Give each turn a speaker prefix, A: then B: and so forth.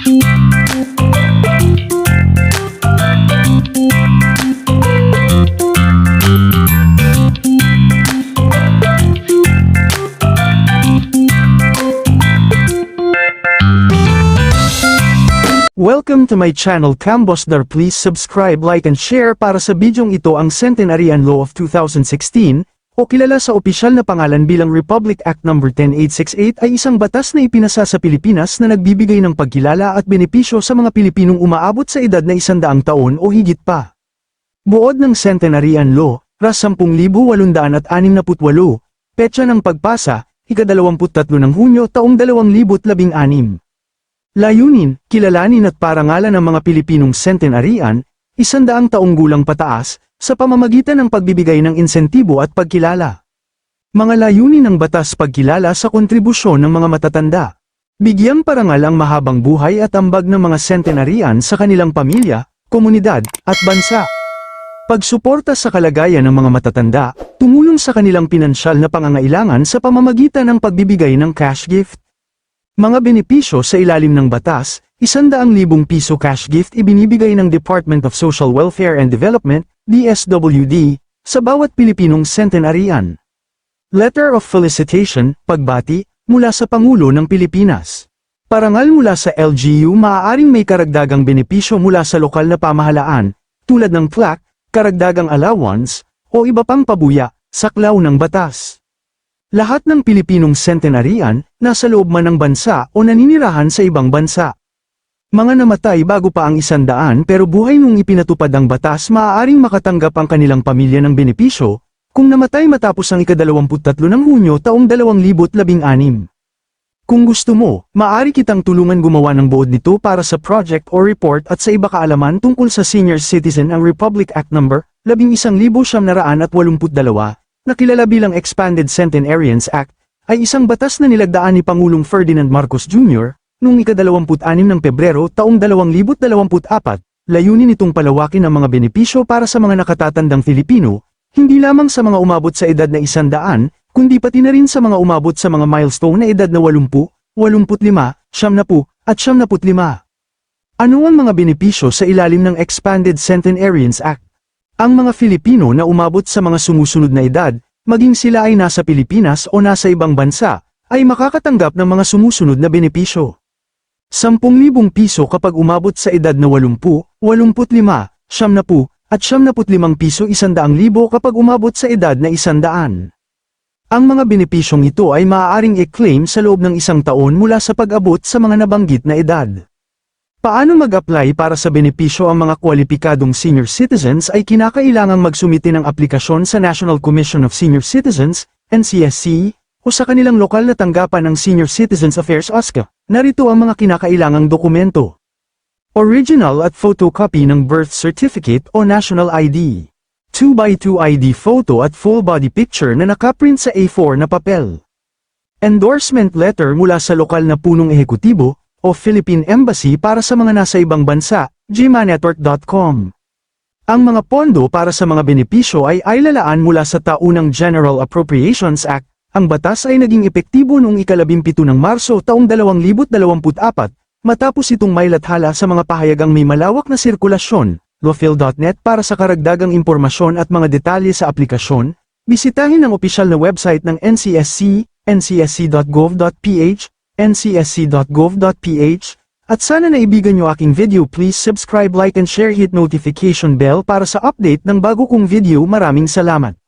A: Welcome to my channel Cambosdar. Please subscribe like and share para sa bidyong ito ang Centenarian Law of 2016 o kilala sa opisyal na pangalan bilang Republic Act No. 10868 ay isang batas na ipinasa sa Pilipinas na nagbibigay ng pagkilala at benepisyo sa mga Pilipinong umaabot sa edad na isandaang taon o higit pa. Buod ng Centenarian Law, ras 10,868, petsa ng pagpasa, ika-23 ng Hunyo taong 2016. Layunin, kilalanin at parangalan ng mga Pilipinong centenarian, isandaang taong gulang pataas, sa pamamagitan ng pagbibigay ng insentibo at pagkilala. Mga layunin ng batas pagkilala sa kontribusyon ng mga matatanda. Bigyang parangal ang mahabang buhay at ambag ng mga centenarian sa kanilang pamilya, komunidad, at bansa. Pagsuporta sa kalagayan ng mga matatanda, tumulong sa kanilang pinansyal na pangangailangan sa pamamagitan ng pagbibigay ng cash gift. Mga benepisyo sa ilalim ng batas, 100,000 piso cash gift ibinibigay ng Department of Social Welfare and Development, DSWD, sa bawat Pilipinong centenarian. Letter of Felicitation, pagbati, mula sa Pangulo ng Pilipinas. Parangal mula sa LGU maaaring may karagdagang benepisyo mula sa lokal na pamahalaan, tulad ng plaque, karagdagang allowance, o iba pang pabuya, saklaw ng batas. Lahat ng Pilipinong centenarian, nasa loob man ng bansa o naninirahan sa ibang bansa. Mga namatay bago pa ang isandaan pero buhay nung ipinatupad ang batas maaaring makatanggap ang kanilang pamilya ng benepisyo, kung namatay matapos ang ika-23 ng Hunyo taong 2016. Kung gusto mo, maaari kitang tulungan gumawa ng buod nito para sa project o report at sa iba kaalaman tungkol sa senior citizen ang Republic Act No. 11,982 na kilala bilang Expanded Centenarians Act, ay isang batas na nilagdaan ni Pangulong Ferdinand Marcos Jr. noong ika-26 ng Pebrero taong 2024, layunin nitong palawakin ang mga benepisyo para sa mga nakatatandang Filipino, hindi lamang sa mga umabot sa edad na isandaan, kundi pati na rin sa mga umabot sa mga milestone na edad na 80, 85, 70, at 75. Ano ang mga benepisyo sa ilalim ng Expanded Centenarians Act? Ang mga Filipino na umabot sa mga sumusunod na edad, maging sila ay nasa Pilipinas o nasa ibang bansa, ay makakatanggap ng mga sumusunod na benepisyo. 10,000 piso kapag umabot sa edad na 80, 85, 70, at 75 piso 100,000 kapag umabot sa edad na 100. Ang mga benepisyong ito ay maaaring i-claim sa loob ng isang taon mula sa pag-abot sa mga nabanggit na edad. Paano mag-apply para sa benepisyo ang mga kwalipikadong senior citizens ay kinakailangang magsumite ng aplikasyon sa National Commission of Senior Citizens, NCSC, o sa kanilang lokal na tanggapan ng Senior Citizens Affairs OSCA. Narito ang mga kinakailangang dokumento. Original at photocopy ng birth certificate o national ID. 2x2 ID photo at full body picture na nakaprint sa A4 na papel. Endorsement letter mula sa lokal na punong ehekutibo, o Philippine Embassy para sa mga nasa ibang bansa, gmanetwork.com. Ang mga pondo para sa mga benepisyo ay ailalaan mula sa taunang General Appropriations Act, ang batas ay naging epektibo noong ikalabimpito ng Marso taong 2024, matapos itong may lathala sa mga pahayagang may malawak na sirkulasyon, lawfil.net para sa karagdagang impormasyon at mga detalye sa aplikasyon, bisitahin ang opisyal na website ng NCSC, ncsc.gov.ph, ncsc.gov.ph, at sana naibigan nyo aking video please subscribe like and share hit notification bell para sa update ng bago kong video maraming salamat.